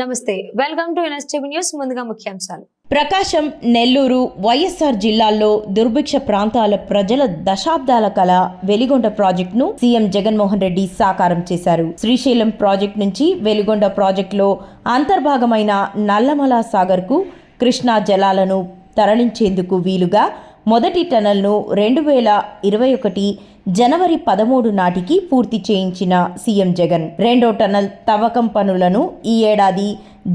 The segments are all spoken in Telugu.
నమస్తే వెల్కమ్ టు ఎన్ఎస్టీవీ న్యూస్ ముందుగా ముఖ్యాంశాలు. ప్రకాశం నెల్లూరు వైఎస్ఆర్ జిల్లాల్లో దుర్భిక్ష ప్రాంతాల ప్రజల దశాబ్దాల కళ వెలిగొండ ప్రాజెక్టును సీఎం జగన్మోహన్ రెడ్డి సాకారం చేశారు. శ్రీశైలం ప్రాజెక్టు నుంచి వెలిగొండ ప్రాజెక్టులో అంతర్భాగమైన నల్లమల సాగర్కు కృష్ణా జలాలను తరలించేందుకు వీలుగా మొదటి టనల్ను రెండు వేల ఇరవై ఒకటి జనవరి పదమూడు నాటికి పూర్తి చేయించిన సీఎం జగన్. రెండో టనల్ తవ్వకం పనులను ఈ ఏడాది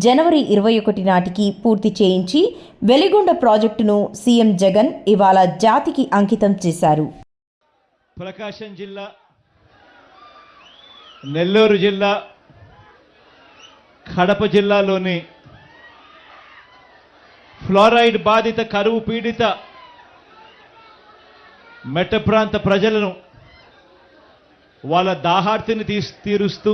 జనవరి ఇరవై ఒకటి నాటికి పూర్తి చేయించి వెలిగొండ ప్రాజెక్టును సీఎం జగన్ ఇవాళ జాతికి అంకితం చేశారు. ప్రకాశం జిల్లా నెల్లూరు జిల్లా కడప జిల్లాలోని ఫ్లోరైడ్ బాధిత కరువు పీడిత మెట్ట ప్రాంత ప్రజలను వాళ్ళ దాహార్తిని తీసి తీరుస్తూ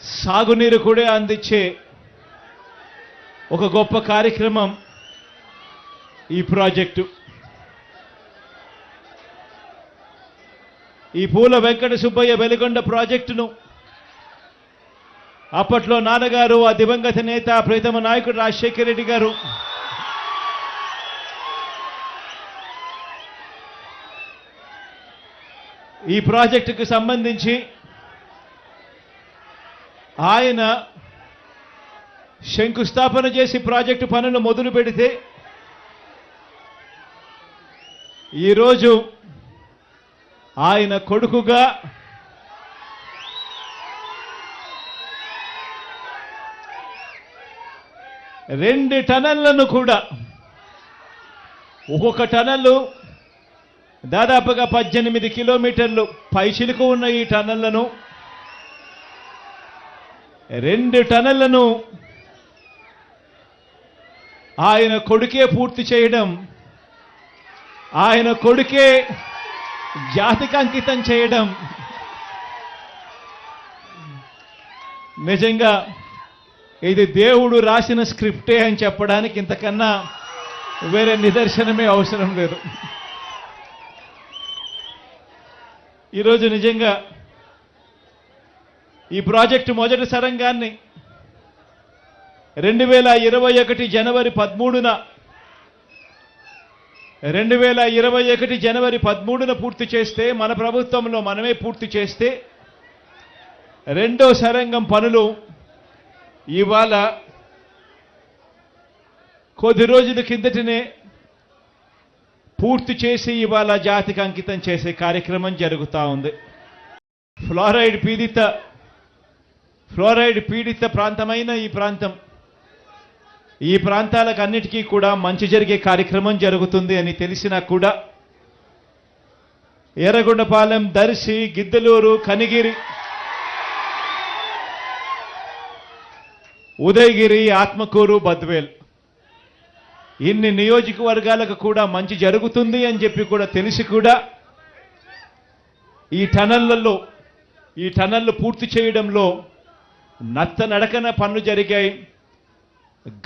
సాగునీరు కూడా అందించే ఒక గొప్ప కార్యక్రమం ఈ ప్రాజెక్టు. ఈ పూల వెంకట సుబ్బయ్య వెలిగొండ ప్రాజెక్టును అప్పట్లో నాన్నగారు ఆ దివంగత నేత ప్రీతమ నాయకుడు రాజశేఖర రెడ్డి గారు ఈ ప్రాజెక్టుకు సంబంధించి ఆయన శంకుస్థాపన చేసి ప్రాజెక్టు పనులు మొదలు పెడితే ఈరోజు ఆయన కొడుకుగా రెండు టనళ్ళను కూడా ఒక్కొక్క టనల్లు దాదాపుగా పద్దెనిమిది కిలోమీటర్లు పైచిలుకు ఉన్న ఈ టనళ్ళను రెండు టనళ్ళను ఆయన కొడుకే పూర్తి చేయడం ఆయన కొడుకే జాతికి అంకితం చేయడం. నిజంగా ఇది దేవుడు రాసిన స్క్రిప్టే అని చెప్పడానికి ఇంతకన్నా వేరే నిదర్శనమే అవసరం లేదు. ఈరోజు నిజంగా ఈ ప్రాజెక్టు మొదటి సరంగాన్ని రెండు వేల ఇరవై ఒకటి జనవరి పదమూడున రెండు వేల ఇరవై ఒకటి జనవరి పదమూడున పూర్తి చేస్తే మన ప్రభుత్వంలో మనమే పూర్తి చేస్తే రెండో సరంగం పనులు ఇవాళ కొద్ది రోజుల కిందటనే పూర్తి చేసి ఇవాళ జాతికి అంకితం చేసే కార్యక్రమం జరుగుతూ ఉంది. ఫ్లోరైడ్ పీడిత ఫ్లోరైడ్ పీడిత ప్రాంతమైన ఈ ప్రాంతం ఈ ప్రాంతాలకు అన్నిటికీ కూడా మంచి జరిగే కార్యక్రమం జరుగుతుంది అని తెలిసినా కూడా ఎర్రగొండపాలెం దర్శి గిద్దలూరు కనిగిరి ఉదయగిరి ఆత్మకూరు బద్వేల్. ఇన్ని నియోజకవర్గాలకు కూడా మంచి జరుగుతుంది అని చెప్పి కూడా తెలిసి కూడా ఈ టనళ్ళలో ఈ టనళ్ళు పూర్తి చేయడంలో నత్త నడకన పనులు జరిగాయి.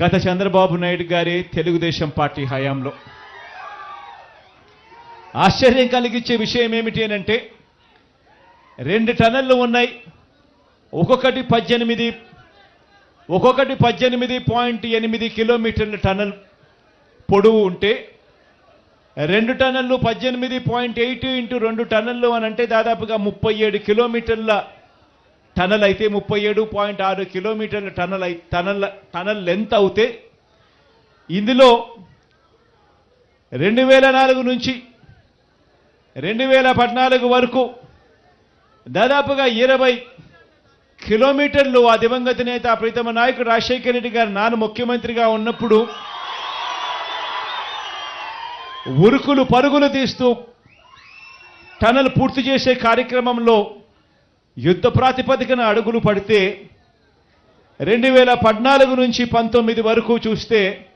గత చంద్రబాబు నాయుడు గారి తెలుగుదేశం పార్టీ హయాంలో. ఆశ్చర్యం కలిగించే విషయం ఏమిటి అంటే రెండు టనళ్ళు ఉన్నాయి. ఒక్కొక్కటి పద్దెనిమిది ఒక్కొక్కటి పద్దెనిమిది పాయింట్ ఎనిమిది కిలోమీటర్ల టనల్. పొడవు ఉంటే రెండు టన్నులు పద్దెనిమిది పాయింట్ ఎయిట్ ఇంటూ రెండు టన్నులు అని అంటే దాదాపుగా ముప్పై ఏడు కిలోమీటర్ల టనల్ అయితే ముప్పై ఏడు పాయింట్ ఆరు కిలోమీటర్ల టనల్ అయి టనల్ టనల్ లెంత్ అవుతే ఇందులో రెండు వేల నాలుగు నుంచి రెండు వేల పద్నాలుగు వరకు దాదాపుగా ఇరవై కిలోమీటర్లు ఆ దివంగత నేత ప్రీతమ నాయకుడు రాజశేఖర రెడ్డి గారు నాన్న ముఖ్యమంత్రిగా ఉన్నప్పుడు ఉరుకులు పరుగులు తీస్తూ టనల్ పూర్తి చేసే కార్యక్రమంలో యుద్ధ ప్రాతిపదికన అడుగులు పడితే రెండు వేల పద్నాలుగు నుంచి పంతొమ్మిది వరకు చూస్తే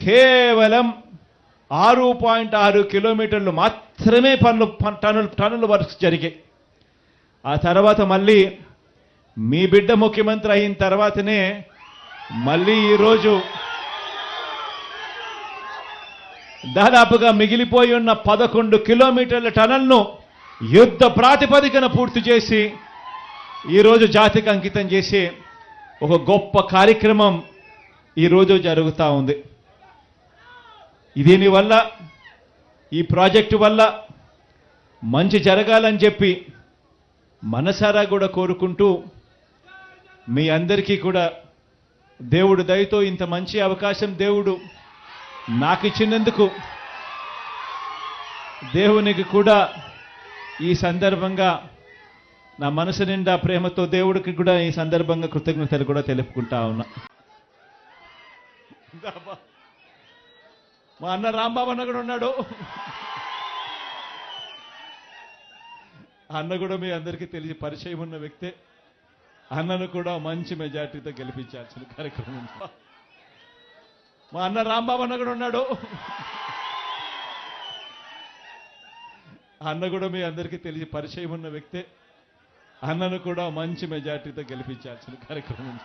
కేవలం ఆరు పాయింట్ ఆరు కిలోమీటర్లు మాత్రమే పనులు పన్- టన్నులు వర్క్స్ జరిగాయి. ఆ తర్వాత మళ్ళీ మీ బిడ్డ ముఖ్యమంత్రి అయిన తర్వాతనే మళ్ళీ ఈరోజు దాదాపుగా మిగిలిపోయి ఉన్న పదకొండు కిలోమీటర్ల టనల్ను యుద్ధ ప్రాతిపదికన పూర్తి చేసి ఈరోజు జాతికి అంకితం చేసే ఒక గొప్ప కార్యక్రమం ఈరోజు జరుగుతూ ఉంది. దీనివల్ల ఈ ప్రాజెక్టు వల్ల మంచి జరగాలని చెప్పి మనసారా కూడా కోరుకుంటూ మీ అందరికీ కూడా దేవుడు దయతో ఇంత మంచి అవకాశం దేవుడు నాకు ఇచ్చినందుకు దేవునికి కూడా ఈ సందర్భంగా నా మనసు నిండా ప్రేమతో దేవుడికి కూడా ఈ సందర్భంగా కృతజ్ఞతలు కూడా తెలుపుకుంటా ఉన్నా. మా అన్న రాంబాబు అన్న కూడా ఉన్నాడు. అన్న కూడా మీ అందరికీ తెలిసి పరిచయం ఉన్న వ్యక్తే. అన్నను కూడా మంచి మెజార్టీతో గెలిపించాల్సిన కార్యక్రమం. మా అన్న రాంబాబు అన్న కూడా ఉన్నాడు. అన్న కూడా మీ అందరికీ తెలిసి పరిచయం ఉన్న వ్యక్తే. అన్నను కూడా మంచి మెజార్టీతో గెలిపించాల్సిన కార్యక్రమం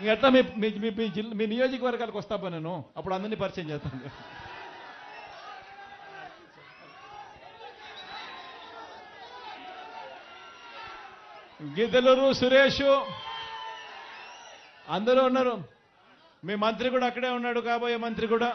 ఇంక ఎట్లా మీ మీ మీ- మీ జిల్లా మీ నియోజకవర్గాలకు వస్తాపా నేను. అప్పుడు అందరినీ పరిచయం చేస్తాను. గిద్దలూరు సురేష్. అందరూ ఉన్నారు. మీ మంత్రి కూడా అక్కడే ఉన్నాడు కాబోయే మంత్రి కూడా.